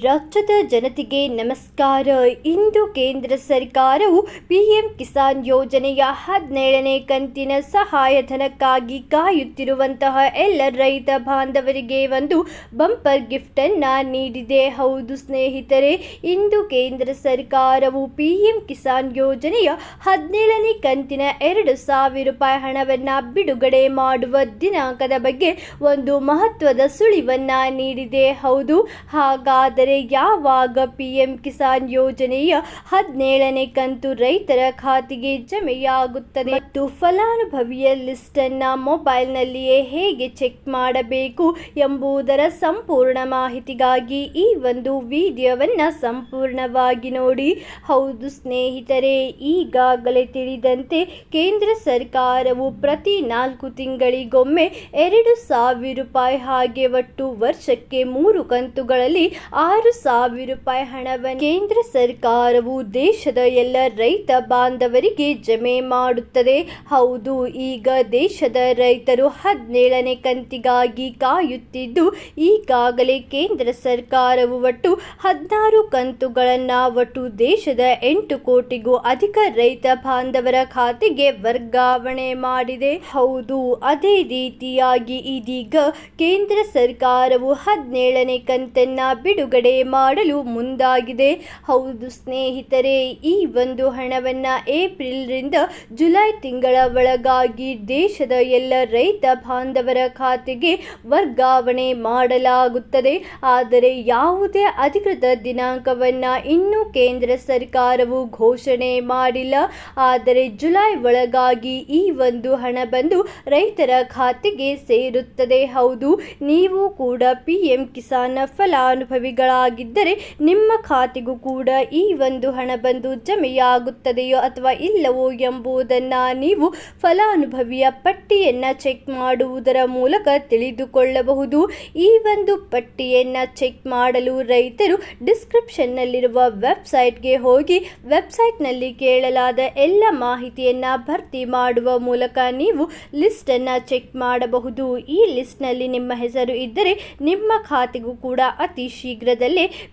ರಾಜ್ಯದ ಜನತೆಗೆ ನಮಸ್ಕಾರ. ಇಂದು ಕೇಂದ್ರ ಸರ್ಕಾರವು ಪಿಎಂ ಕಿಸಾನ್ ಯೋಜನೆಯ ಹದಿನೇಳನೇ ಕಂತಿನ ಸಹಾಯಧನಕ್ಕಾಗಿ ಕಾಯುತ್ತಿರುವಂತಹ ಎಲ್ಲ ರೈತ ಬಾಂಧವರಿಗೆ ಒಂದು ಬಂಪರ್ ಗಿಫ್ಟನ್ನು ನೀಡಿದೆ. ಹೌದು ಸ್ನೇಹಿತರೆ, ಇಂದು ಕೇಂದ್ರ ಸರ್ಕಾರವು ಪಿಎಂ ಕಿಸಾನ್ ಯೋಜನೆಯ ಹದಿನೇಳನೇ ಕಂತಿನ ಎರಡು ಸಾವಿರ ರೂಪಾಯಿ ಹಣವನ್ನ ಬಿಡುಗಡೆ ಮಾಡುವ ದಿನಾಂಕದ ಬಗ್ಗೆ ಒಂದು ಮಹತ್ವದ ಸುಳಿವನ್ನು ನೀಡಿದೆ. ಹೌದು, ಹಾಗಾದರೆ ಯಾವಾಗ ಪಿ ಎಂ ಕಿಸಾನ್ ಯೋಜನೆಯ ಹದಿನೇಳನೇ ಕಂತು ರೈತರ ಖಾತೆಗೆ ಜಮೆಯಾಗುತ್ತದೆ ಮತ್ತು ಫಲಾನುಭವಿಯ ಲಿಸ್ಟ್ ಅನ್ನ ಮೊಬೈಲ್ನಲ್ಲಿಯೇ ಹೇಗೆ ಚೆಕ್ ಮಾಡಬೇಕು ಎಂಬುದರ ಸಂಪೂರ್ಣ ಮಾಹಿತಿಗಾಗಿ ಈ ಒಂದು ವಿಡಿಯೋವನ್ನು ಸಂಪೂರ್ಣವಾಗಿ ನೋಡಿ. ಹೌದು ಸ್ನೇಹಿತರೆ, ಈಗಾಗಲೇ ತಿಳಿದಂತೆ ಕೇಂದ್ರ ಸರ್ಕಾರವು ಪ್ರತಿ ನಾಲ್ಕು ತಿಂಗಳಿಗೊಮ್ಮೆ ಎರಡು ಸಾವಿರ ರೂಪಾಯಿ ಹಾಗೆ ಒಟ್ಟು ವರ್ಷಕ್ಕೆ ಮೂರು ಕಂತುಗಳಲ್ಲಿ ಆರು ಸಾವಿರ ರೂಪಾಯಿ ಹಣವನ್ನು ಕೇಂದ್ರ ಸರ್ಕಾರವು ದೇಶದ ಎಲ್ಲ ರೈತ ಬಾಂಧವರಿಗೆ ಜಮೆ ಮಾಡುತ್ತದೆ. ಹೌದು, ಈಗ ದೇಶದ ರೈತರು ಹದಿನೇಳನೇ ಕಂತಿಗಾಗಿ ಕಾಯುತ್ತಿದ್ದು, ಈಗಾಗಲೇ ಕೇಂದ್ರ ಸರ್ಕಾರವು ಒಟ್ಟು ಹದಿನಾರು ಕಂತುಗಳನ್ನು ಒಟ್ಟು ದೇಶದ ಎಂಟು ಕೋಟಿಗೂ ಅಧಿಕ ರೈತ ಬಾಂಧವರ ಖಾತೆಗೆ ವರ್ಗಾವಣೆ ಮಾಡಿದೆ. ಹೌದು, ಅದೇ ರೀತಿಯಾಗಿ ಇದೀಗ ಕೇಂದ್ರ ಸರ್ಕಾರವು ಹದಿನೇಳನೇ ಕಂತನ್ನು ಬಿಡುಗಡೆ ಮಾಡಲು ಮುಂದಾಗಿದೆ. ಹೌದು ಸ್ನೇಹಿತರೆ, ಈ ಒಂದು ಹಣವನ್ನು ಏಪ್ರಿಲ್ರಿಂದ ಜುಲೈ ತಿಂಗಳ ಒಳಗಾಗಿ ದೇಶದ ಎಲ್ಲ ರೈತ ಬಾಂಧವರ ಖಾತೆಗೆ ವರ್ಗಾವಣೆ ಮಾಡಲಾಗುತ್ತದೆ. ಆದರೆ ಯಾವುದೇ ಅಧಿಕೃತ ದಿನಾಂಕವನ್ನು ಇನ್ನೂ ಕೇಂದ್ರ ಸರ್ಕಾರವು ಘೋಷಣೆ ಮಾಡಿಲ್ಲ. ಆದರೆ ಜುಲೈ ಒಳಗಾಗಿ ಈ ಒಂದು ಹಣ ಬಂದು ರೈತರ ಖಾತೆಗೆ ಸೇರುತ್ತದೆ. ಹೌದು, ನೀವು ಕೂಡ ಪಿ ಎಂ ಕಿಸಾನ್ ಫಲಾನುಭವಿಗಳಾಗಿದ್ದರೆ ನಿಮ್ಮ ಖಾತೆಗೂ ಕೂಡ ಈ ಒಂದು ಹಣ ಬಂದು ಜಮೆಯಾಗುತ್ತದೆಯೋ ಅಥವಾ ಇಲ್ಲವೋ ಎಂಬುದನ್ನು ನೀವು ಫಲಾನುಭವಿಯ ಪಟ್ಟಿಯನ್ನು ಚೆಕ್ ಮಾಡುವುದರ ಮೂಲಕ ತಿಳಿದುಕೊಳ್ಳಬಹುದು. ಈ ಒಂದು ಪಟ್ಟಿಯನ್ನು ಚೆಕ್ ಮಾಡಲು ರೈತರು ಡಿಸ್ಕ್ರಿಪ್ಷನ್ನಲ್ಲಿರುವ ವೆಬ್ಸೈಟ್ಗೆ ಹೋಗಿ ವೆಬ್ಸೈಟ್ನಲ್ಲಿ ಕೇಳಲಾದ ಎಲ್ಲ ಮಾಹಿತಿಯನ್ನು ಭರ್ತಿ ಮಾಡುವ ಮೂಲಕ ನೀವು ಲಿಸ್ಟನ್ನು ಚೆಕ್ ಮಾಡಬಹುದು. ಈ ಲಿಸ್ಟ್ನಲ್ಲಿ ನಿಮ್ಮ ಹೆಸರು ಇದ್ದರೆ ನಿಮ್ಮ ಖಾತೆಗೂ ಕೂಡ ಅತಿ ಶೀಘ್ರದಲ್ಲೇ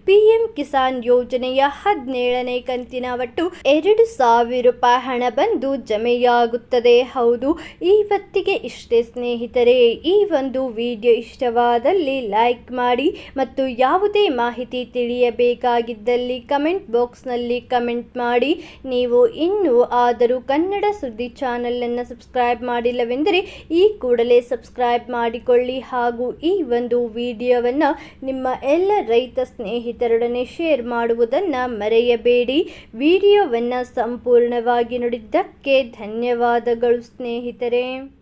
ಪಿ ಎಂ ಕಿಸಾನ್ ಯೋಜನೆಯ ಹದಿನೇಳನೇ ಕಂತಿನ ಒಟ್ಟು ಎರಡು ಸಾವಿರ ರೂಪಾಯಿ ಹಣ ಬಂದು ಜಮೆಯಾಗುತ್ತದೆ. ಹೌದು ಇವತ್ತಿಗೆ ಇಷ್ಟೇ ಸ್ನೇಹಿತರೆ, ಈ ಒಂದು ವಿಡಿಯೋ ಇಷ್ಟವಾದಲ್ಲಿ ಲೈಕ್ ಮಾಡಿ ಮತ್ತು ಯಾವುದೇ ಮಾಹಿತಿ ತಿಳಿಯಬೇಕಾಗಿದ್ದಲ್ಲಿ ಕಮೆಂಟ್ ಬಾಕ್ಸ್ನಲ್ಲಿ ಕಮೆಂಟ್ ಮಾಡಿ. ನೀವು ಇನ್ನೂ ಆದರೂ ಕನ್ನಡ ಸುದ್ದಿ ಚಾನಲನ್ನು ಸಬ್ಸ್ಕ್ರೈಬ್ ಮಾಡಿಲ್ಲವೆಂದರೆ ಈ ಕೂಡಲೇ ಸಬ್ಸ್ಕ್ರೈಬ್ ಮಾಡಿಕೊಳ್ಳಿ ಹಾಗೂ ಈ ಒಂದು ವಿಡಿಯೋವನ್ನು ನಿಮ್ಮ ಎಲ್ಲ ರೈತ ಸ್ನೇಹಿತರೊಡನೆ ಶೇರ್ ಮಾಡುವುದನ್ನು ಮರೆಯಬೇಡಿ. ವಿಡಿಯೋವನ್ನು ಸಂಪೂರ್ಣವಾಗಿ ನೋಡಿದ್ದಕ್ಕೆ ಧನ್ಯವಾದಗಳು ಸ್ನೇಹಿತರೆ.